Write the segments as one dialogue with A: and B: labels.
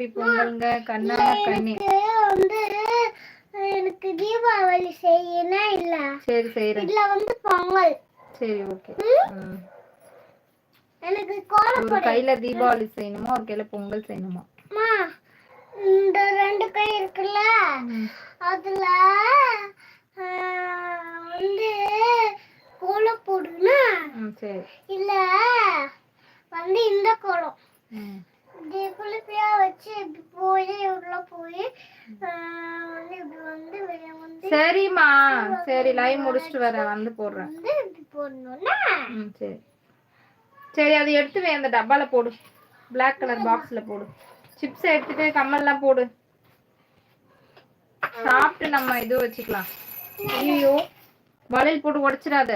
A: Happy பொங்கல்ங்க கண்ணி
B: வந்து எனக்கு தீபாவளி செய்யணும் இல்ல.
A: சரி செய்யறேன்
B: இதுல வந்து பொங்கல்.
A: சரி ஓகே.
B: எனக்கு
A: ஒரு
B: கோலப்பொடி
A: கையில தீபாவளி செய்யணுமா ஒரு கையில பொங்கல் செய்யணுமா?
B: அம்மா, இந்த ரெண்டு கை இருக்குல்ல அதுல வந்து கோலம்
A: ம் சரி.
B: இல்ல வந்து இந்த கோலம். வச்சு இப்படி போய் உள்ள போய் ஆ, வந்து இப்படி வந்து வெளிய வந்து
A: சரிம்மா. சரி லைவ் முடிச்சுட்டு வரேன். வந்து போடுறேன்.
B: வந்து இப்படி போடணும்னா
A: ம் சரி. சரி அதை எடுத்து வை அந்த டப்பால போடு. பிளாக் கலர் பாக்ஸ்ல போடு. சிப்ஸ் எடுத்துட்டு கம்மல்லாம் போடு. சாப்பிட்டு நம்ம இது வச்சுக்கலாம். ஐயோ வளையல் போட்டு உடைச்சிடாத.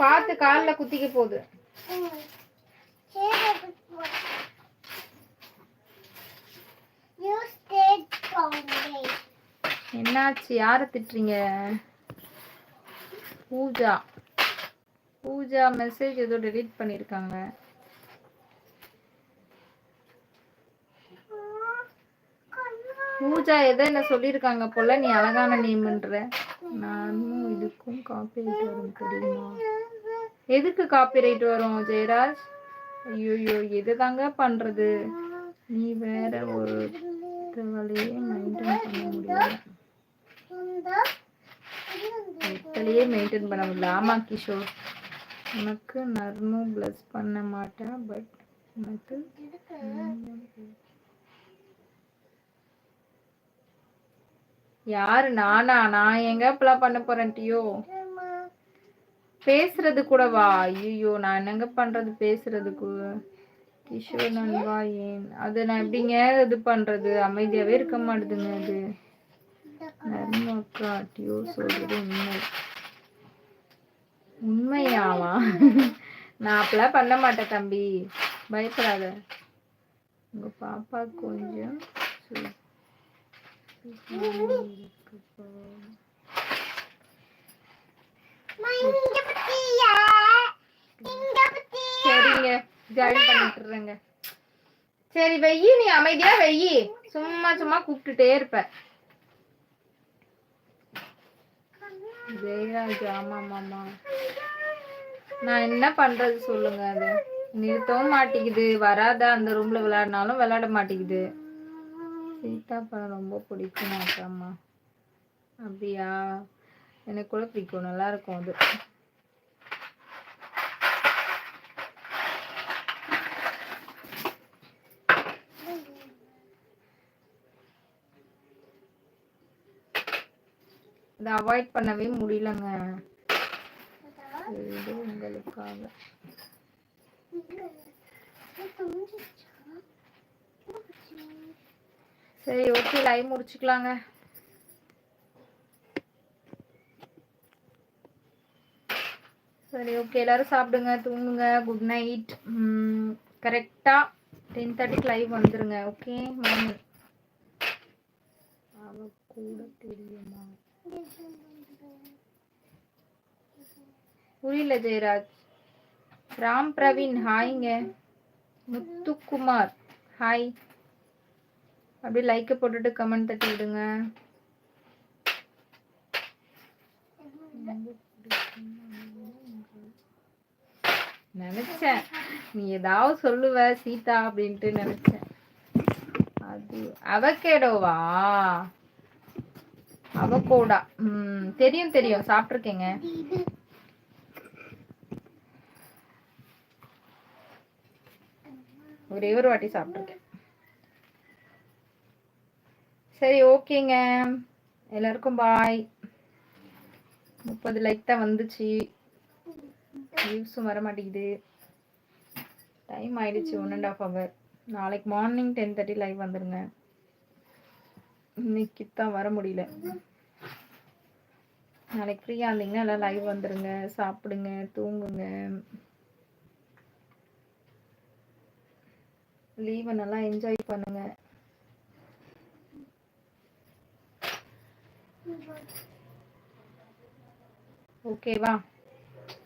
A: பார்த்து காலில் குத்திக்க போகுது. என்னாச்சு? யார திட்டுறீங்க? பூஜா. பூஜா மெசேஜ் ஏதோ டெலீட் பண்ணிருக்காங்க. பூஜா எதை என்ன சொல்லியிருக்காங்க போல நீ அழகான நேம்ன்ற நானும் இதுக்கும் காப்பி வரும் தெரியுமா? எதுக்கு காப்பிரைட் வரும் ஜெயராஜ்? ஐயோ எது தாங்க பண்றது? நீ வேற ஒரு வேலையே மெயின்டைன் பண்ண முடியல. எத்தனையே மெயின்டைன் பண்ண முடியல. ஆமா கிஷோர். உனக்கு நர்மும் பிளஸ் பண்ண மாட்டேன் பட் உனக்கு யாரு? நானா? நான் எங்க இப்பெல்லாம் பண்ண போறேன் டியோ? பேசுறது கூடவா? ஐயோ நான் என்னங்க பண்றது பேசுறதுக்கு கிஷோர் நண்பா ஏன்? அது நான் எப்படிங்க இது பண்றது? அமைதியாவே இருக்க மாட்டுதுங்க அது. நர்மக்கா அக்கா சொல்றது உண்மை. உண்மையாவா? நான் அப்பெல்லாம் பண்ண மாட்டேன் தம்பி. பயப்படாத. உங்க பாப்பா கொஞ்சம் சு- இருக்குப்பா. ஜாயின் பண்ணிட்டுறேங்க சரி வெய்யி நீ அமைதியா வெய்யி. சும்மா சும்மா கூப்பிட்டுட்டே இருப்ப. ஜெயராஜ் ஆமா மாமா நான் என்ன பண்றது சொல்லுங்க அது. நிறுத்தவும் மாட்டேங்குது. வராத? அந்த ரூம்ல விளையாடினாலும் விளையாட மாட்டேங்குது. சீதா பழம் ரொம்ப பிடிக்கும் அம்மா அப்படியா? எனக்கு கூட பிடிக்கும். நல்லா இருக்கும் அது. இதை அவாய்ட் பண்ணவே முடியலங்க. இது உங்களுக்காக. சரி ஓகே லைவ் முடிச்சுக்கலாங்க. சரி ஓகே எல்லாரும் சாப்பிடுங்க தூங்குங்க குட் நைட் கரெக்டாக டென் தேர்ட்டிக்கு லைவ் வந்துருங்க ஓகே மாமி அவ கூட தெரியுமா? புரியல ஜெயராஜ். ராம் பிரவீன் ஹாய்ங்க. முத்துக்குமார் ஹாய். அப்படியே லைக்கை போட்டுட்டு கமெண்ட் தட்டி விடுங்க. நினைச்சேன். நீ ஏதாவது சொல்லுவ சீதா அப்படின்ட்டு நினைச்சேன். அது அவகேடோவா அவகோடா. ம் தெரியும் தெரியும். சாப்பிட்ருக்கேங்க ஒரே ஒரு வாட்டி சாப்பிட்ருக்கேன் சரி ஓகேங்க. எல்லாருக்கும் பாய். முப்பது லைக் தான் வந்துச்சு. வியூஸும் வர மாட்டேங்குது. டைம் ஆயிடுச்சு ஒன் அண்ட் ஆஃப் ஹவர் நாளைக்கு மார்னிங் டென் தேர்ட்டி லைவ் வந்துருங்க. இன்னைக்கு தான் வர முடியல. நாளைக்கு ஃப்ரீயாக இருந்தீங்கன்னா எல்லாம் லைவ் வந்துருங்க சாப்பிடுங்க தூங்குங்க. லீவை நல்லா என்ஜாய் பண்ணுங்க. ஓகேவா